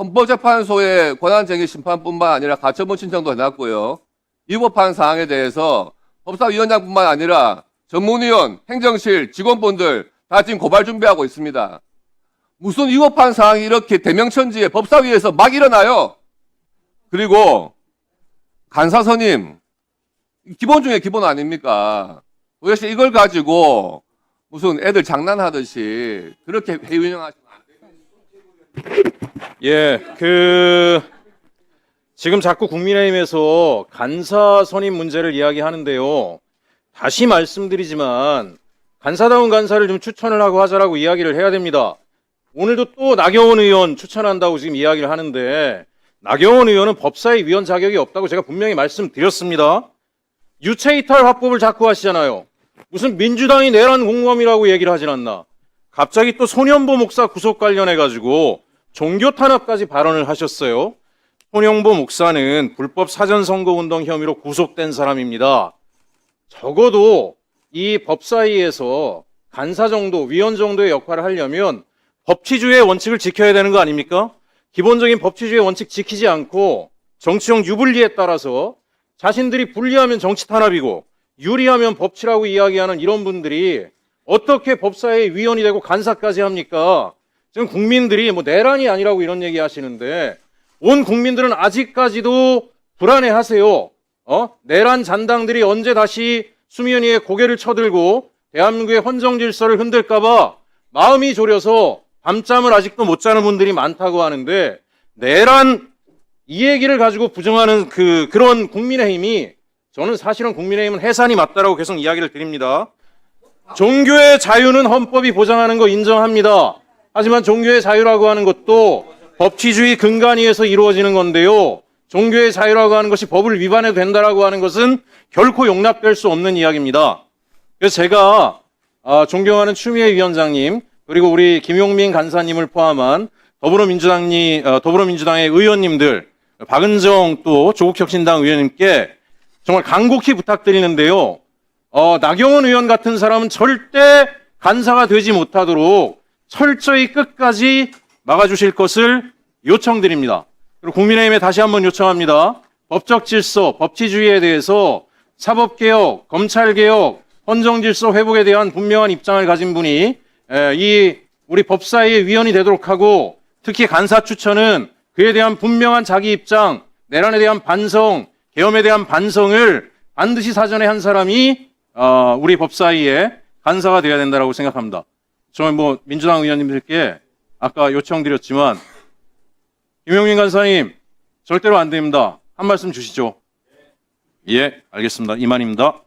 헌법재판소에 권한쟁의 심판뿐만 아니라 가처분 신청도 해놨고요. 위법한 사항에 대해서 법사위원장뿐만 아니라 전문위원, 행정실, 직원분들 다 지금 고발 준비하고 있습니다. 무슨 위법한 사항이 이렇게 대명천지에 법사위에서 막 일어나요? 그리고 간사선임 기본 중에 기본 아닙니까? 도대체 이걸 가지고 무슨 애들 장난하듯이 그렇게 회의 운영하시면 안 돼요. 예, 그 지금 자꾸 국민의힘에서 간사 선임 문제를 이야기하는데요. 다시 말씀드리지만 간사다운 간사를 좀 추천을 하고 하자라고 이야기를 해야 됩니다. 오늘도 또 나경원 의원 추천한다고 지금 이야기를 하는데 나경원 의원은 법사위 위원 자격이 없다고 제가 분명히 말씀드렸습니다. 유체이탈 화법을 자꾸 하시잖아요. 무슨 민주당이 내란 공범이라고 얘기를 하진 않나. 갑자기 또 손현보 목사 구속 관련해 가지고 종교 탄압까지 발언을 하셨어요. 손영보 목사는 불법 사전 선거 운동 혐의로 구속된 사람입니다. 적어도 이 법사위에서 간사 정도, 위원 정도의 역할을 하려면 법치주의의 원칙을 지켜야 되는 거 아닙니까? 기본적인 법치주의 원칙 지키지 않고 정치적 유불리에 따라서 자신들이 불리하면 정치 탄압이고 유리하면 법치라고 이야기하는 이런 분들이 어떻게 법사위 위원이 되고 간사까지 합니까? 지금 국민들이 뭐 내란이 아니라고 이런 얘기 하시는데 온 국민들은 아직까지도 불안해 하세요. 어? 내란 잔당들이 언제 다시 위에 고개를 쳐들고 대한민국의 헌정 질서를 흔들까봐 마음이 졸여서 밤잠을 아직도 못 자는 분들이 많다고 하는데 내란 이 얘기를 가지고 부정하는 그 그런 국민의힘이 저는 사실은 국민의힘은 해산이 맞다라고 계속 이야기를 드립니다. 종교의 자유는 헌법이 보장하는 거 인정합니다. 하지만 종교의 자유라고 하는 것도 법치주의 근간 위에서 이루어지는 건데요. 종교의 자유라고 하는 것이 법을 위반해도 된다라고 하는 것은 결코 용납될 수 없는 이야기입니다. 그래서 제가 아, 존경하는 추미애 위원장님 그리고 우리 김용민 간사님을 포함한 더불어민주당이 어, 더불어민주당의 의원님들 박은정 또 조국혁신당 의원님께 정말 간곡히 부탁드리는데요. 어, 나경원 의원 같은 사람은 절대 간사가 되지 못하도록 철저히 끝까지 막아주실 것을 요청드립니다. 그리고 국민의힘에 다시 한번 요청합니다. 법적 질서, 법치주의에 대해서 사법개혁, 검찰개혁, 헌정질서 회복에 대한 분명한 입장을 가진 분이 에, 이 우리 법사위의 위원이 되도록 하고 특히 간사 추천은 그에 대한 분명한 자기 입장, 내란에 대한 반성, 계엄에 대한 반성을 반드시 사전에 한 사람이 어, 우리 법사위의 간사가 되어야 된다고 생각합니다. 저는 뭐 민주당 의원님들께 아까 요청드렸지만 김용민 간사님 절대로 안 됩니다. 한 말씀 주시죠. 예, 알겠습니다. 이만입니다.